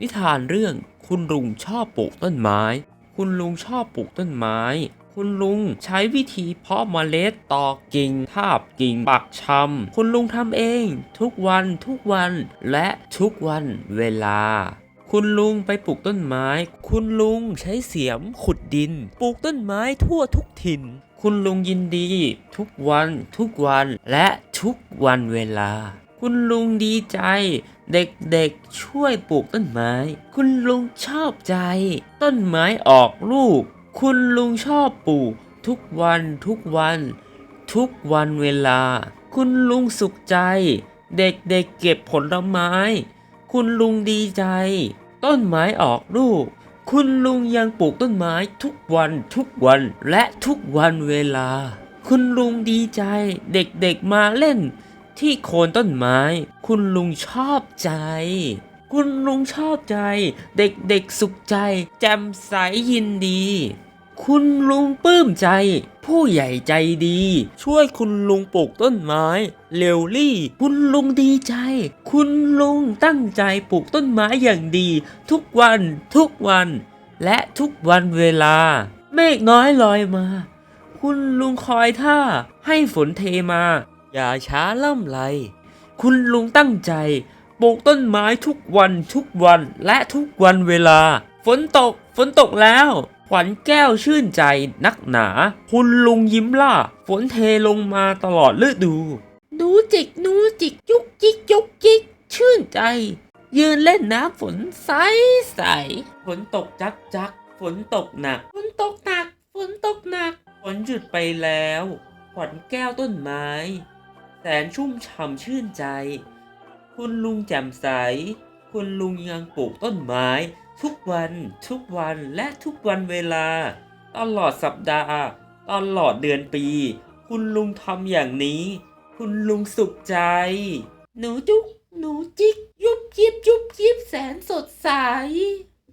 นิทานเรื่องคุณลุงชอบปลูกต้นไม้ คุณลุงชอบปลูกต้นไม้ คุณลุงใช้วิธีเพาะเมล็ดตอกกิ่ง ทาบกิ่ง ปักชำ คุณลุงทำเอง ทุกวันทุกวันและทุกวันเวลา คุณลุงไปปลูกต้นไม้ คุณลุงใช้เสียมขุดดิน ปลูกต้นไม้ทั่วทุกถิ่น คุณลุงยินดี ทุกวันทุกวันและทุกวันเวลา คุณลุงดีใจ เด็กๆช่วยปลูกต้นไม้ คุณลุงชอบใจ ต้นไม้ออกลูก คุณลุงชอบปลูก ทุกวันทุกวัน ทุกวันเวลา คุณลุงสุขใจ เด็กๆเเก็บผลไม้ คุณลุงดีใจ ต้นไม้ออกลูก คุณลุงยังปลูกต้นไม้ทุกวันทุกวันและทุกวันเวลา คุณลุงดีใจ เด็กๆมาเล่น ที่โคนต้นไม้ คุณลุงชอบใจ คุณลุงชอบใจ เด็กๆสุขใจแจ่มใสยินดี คุณลุงปลื้มใจ ผู้ใหญ่ใจดี ช่วยคุณลุงปลูกต้นไม้เรวลี่ คุณลุงดีใจ คุณลุงตั้งใจปลูกต้นไม้อย่างดี ทุกวันทุกวัน และทุกวันเวลา เมฆน้อยลอยมา คุณลุงคอยท่าให้ฝนเทมา อย่าช้าล่ำไรคุณลุงตั้งใจปลูกต้นไม้ทุกวันทุกวันและทุกวันเวลา ฝนตกฝนตกแล้ว ขวัญแก้วชื่นใจนักหนา คุณลุงยิ้มล่า ฝนเทลงมาตลอดฤดูหนูจิกหนูจิกยุกจิกยุกจิกชื่นใจ ยืนเล่นน้ำฝนใสใสฝนตกจักจักฝนตกหนัก ฝนตกหนัก ฝนตกหนัก ฝนหยุดไปแล้ว ขวัญแก้วต้นไม้ แสนชุ่มฉ่ำชื่นใจ คุณลุงแจ่มใส คุณลุงยังปลูกต้นไม้ ทุกวันทุกวันและทุกวันเวลา ตลอดสัปดาห์ ตลอดเดือนปี คุณลุงทำอย่างนี้ คุณลุงสุขใจ หนูจุ๊กหนูจิก ยุบยิบยุบยิบแสนสดใส